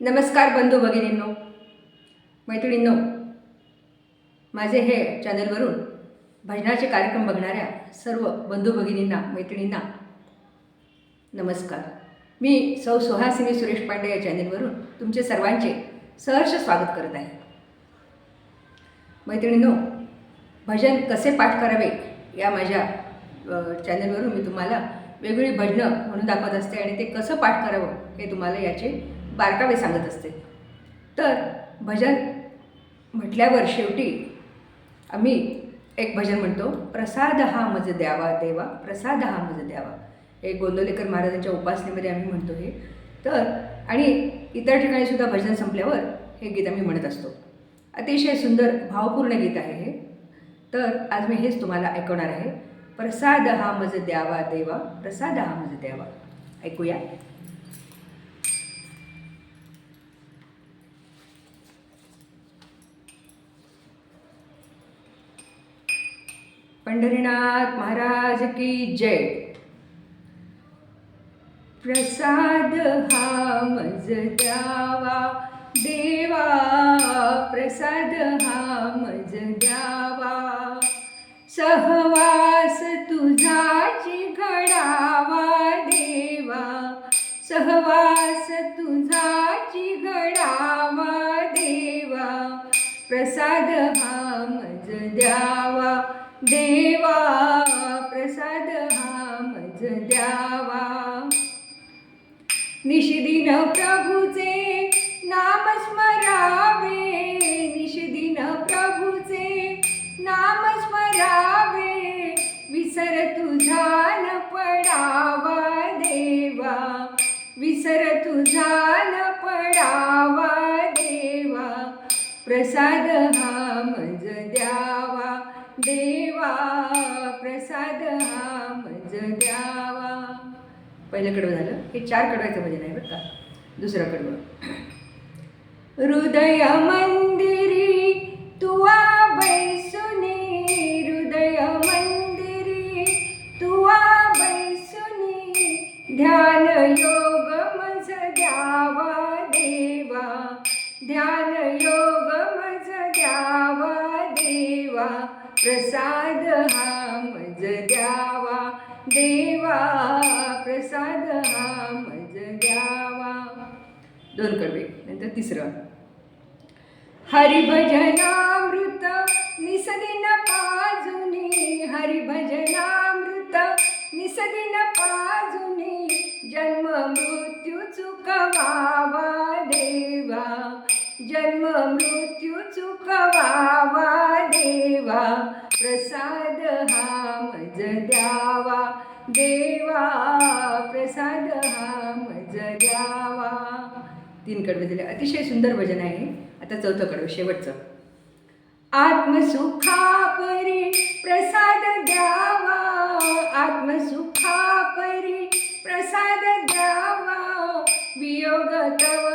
नमस्कार बंधू भगिनींनो मैत्रिणींनो माझे हे चॅनलवरून भजनाचे कार्यक्रम बघणाऱ्या सर्व बंधू भगिनींना मैत्रिणींना नमस्कार. मी सौ सुहासिनी सुरेश पांडे या चॅनलवरून तुमचे सर्वांचे सहर्ष स्वागत करत आहे. मैत्रिणींनो भजन कसे पाठ करावे या माझ्या चॅनलवरून मी तुम्हाला वेगवेगळी भजनं म्हणून दाखवत असते आणि ते कसं पाठ करावं हे तुम्हाला याचे बारकावे सांगत असते. तर भजन म्हटल्यावर शेवटी आम्ही एक भजन म्हणतो प्रसाद हा मज द्यावा देवा प्रसाद हा मज द्यावा. हे गोंदवलेकर महाराजांच्या उपासनेमध्ये आम्ही म्हणतो हे. तर आणि इतर ठिकाणी सुद्धा भजन संपल्यावर हे गीत आम्ही म्हणत असतो. अतिशय सुंदर भावपूर्ण गीत आहे हे. तर आज मी हेच तुम्हाला ऐकवणार आहे. प्रसाद हा मज द्यावा देवा प्रसाद हा मज द्यावा. ऐकूया. पंढरीनाथ महाराज की जय. प्रसाद हा मज द्यावा. देवा प्रसाद हा मज द्यावा. सहवास तुझाची घडावा. देवा सहवास तुझाची घडावा. देवा प्रसाद हा मज द्यावा. देवा प्रसाद हा मज द्यावा. निषदिन प्रभूचे नाम स्मरावे निषदिन प्रभूचे नाम स्मरावे. विसर तुझा न पडावा देवा विसर तुझा न पडावा देवा. प्रसाद हा देवा प्रसाद मज द्यावा पहिलं कडवं झालं. हे चार कडवायचं म्हणजे नाही बरं का? दुसरं कडवं. हृदय मंदिरी तुवा बैसुनी हृदय मंदिरी तुवा बैसुनी ध्यान योग मज द्यावा देवा. ध्यान योग मज द्यावा देवा. प्रसाद हा मज द्यावा. देवा प्रसाद हा मज द्यावा. दोन कडवे नंतर तिसरं. हरिभजनामृत निसदिन पाजुनी. हरिभजनामृत निसदिन पाजुनी. जन्म मृत्यू चुकवावा देवा. जन्म मृत्यू चुकवावा देवा प्रसाद हा मज द्यावा देवा प्रसाद हा मज द्यावा तीन कडवे दिले अतिशय सुंदर भजन आहे. आता चौथं कडवं शेवटचं. आत्मसुखापरी प्रसाद द्यावा. आत्मसुखापरी प्रसाद द्यावा. वियोग तव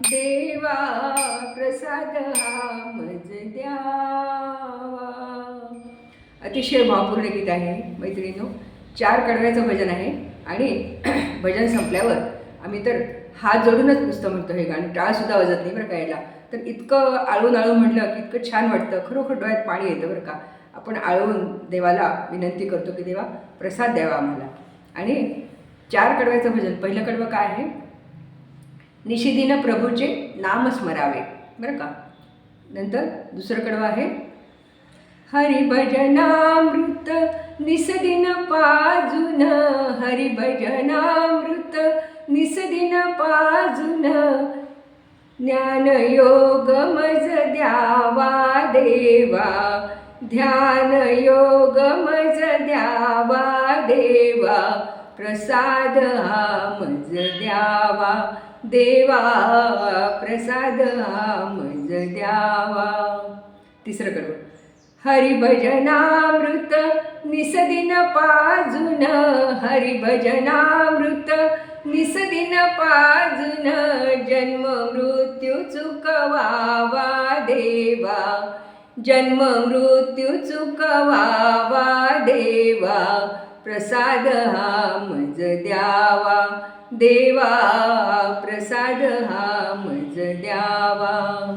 देवा प्रसाद हा मज द्यावा. अतिशय भावपूर्ण गीत आहे मैत्रिणीनो. चार कडव्याचं भजन आहे आणि भजन संपल्यावर आम्ही तर हात जोडूनच नुसतं म्हणतो हे गाणं. टाळसुद्धा वाजत नाही बरं का याला. तर इतकं आळून आळून म्हटलं की इतकं छान वाटतं. खरोखर डोळ्यात पाणी येतं बरं का. आपण आळून देवाला विनंती करतो की देवा प्रसाद द्यावा आम्हाला. आणि चार कडव्याचं भजन. पहिलं कडवं काय आहे? निशिदीनं प्रभूचे नाम स्मरावे बरं का? नंतर दुसरं कडवं आहे. हरिभजनामृत निसदिन पाजुन हरिभजनामृत निसदिन पाजुन ज्ञानयोग मज द्यावा देवा ध्यान योग मज द्यावा देवा प्रसाद हा मज द्यावा देवा प्रसाद मज द्यावा. तिसरं करू हरिभजनामृत निसदिन पाजुन हरिभजनामृत निसदिन पाजुन जन्म मृत्यू चुकवावा देवा. जन्म मृत्यू चुकवावा देवा. प्रसाद हा मज द्यावा. देवा प्रसाद हा मज द्यावा.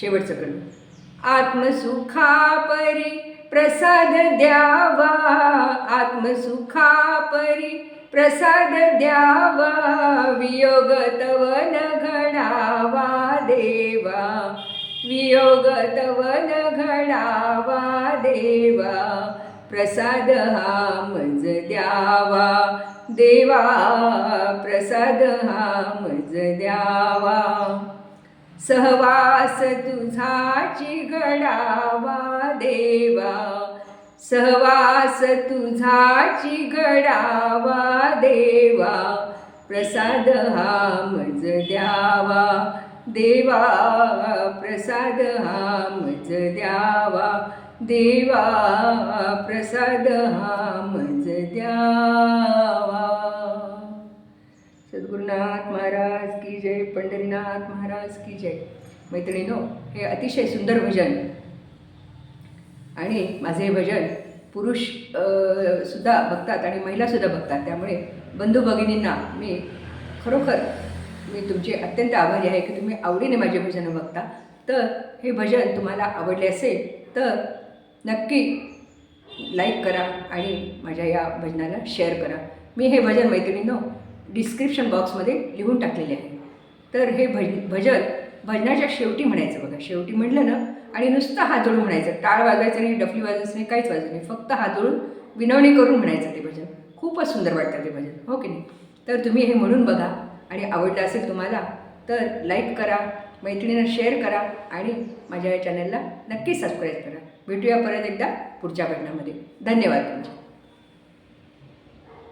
शेवटचं करू आत्मसुखापरी प्रसाद द्यावा. आत्मसुखापरी प्रसाद द्यावा. वियोग तव न घडावा देवा. वियोग तव न घडावा देवा. प्रसाद हा मज द्यावा. देवा प्रसाद हा मज द्यावा. सहवास तुझाची घडावा देवा. सहवास तुझाची घडावा देवा. प्रसाद हा मज द्यावा. देवा प्रसाद हा मज द्यावा. देवा प्रसाद हा मज द्यावा. सद्गुरुनाथ महाराज की जय पंढरीनाथ महाराज की जय. मैत्रिणीनो हे अतिशय सुंदर भजन आणि माझे हे भजन पुरुष सुद्धा बघतात आणि महिलासुद्धा बघतात. त्यामुळे बंधू भगिनींना मी खरोखर मी तुमचे अत्यंत आभारी आहे की तुम्ही आवडीने माझे भजनं बघता. तर हे भजन तुम्हाला आवडले असेल तर नक्की लाईक करा आणि माझ्या या भजनाला शेअर करा. मी हे भजन मैत्रिणींनो डिस्क्रिप्शन बॉक्समध्ये लिहून टाकलेले आहे. तर हे भज भजन भजनाच्या शेवटी म्हणायचं बघा. शेवटी म्हटलं ना आणि नुसतं हात जोडून म्हणायचं. टाळ वाजवायचं नाही डफली वाजवायचं नाही काहीच वाजवायचं नाही. फक्त हात जोडून विनवणी करून म्हणायचं ते भजन. खूपच सुंदर वाटतं ते भजन. हो की नाही? तर तुम्ही हे म्हणून बघा. आणि आवडलं असेल तुम्हाला तर लाईक करा. मैत्रिणींना शेअर करा आणि माझ्या या चॅनलला नक्की सबस्क्राईब करा. भेटूया परत एकदा पुढच्या भजनामध्ये धन्यवाद तुमचे.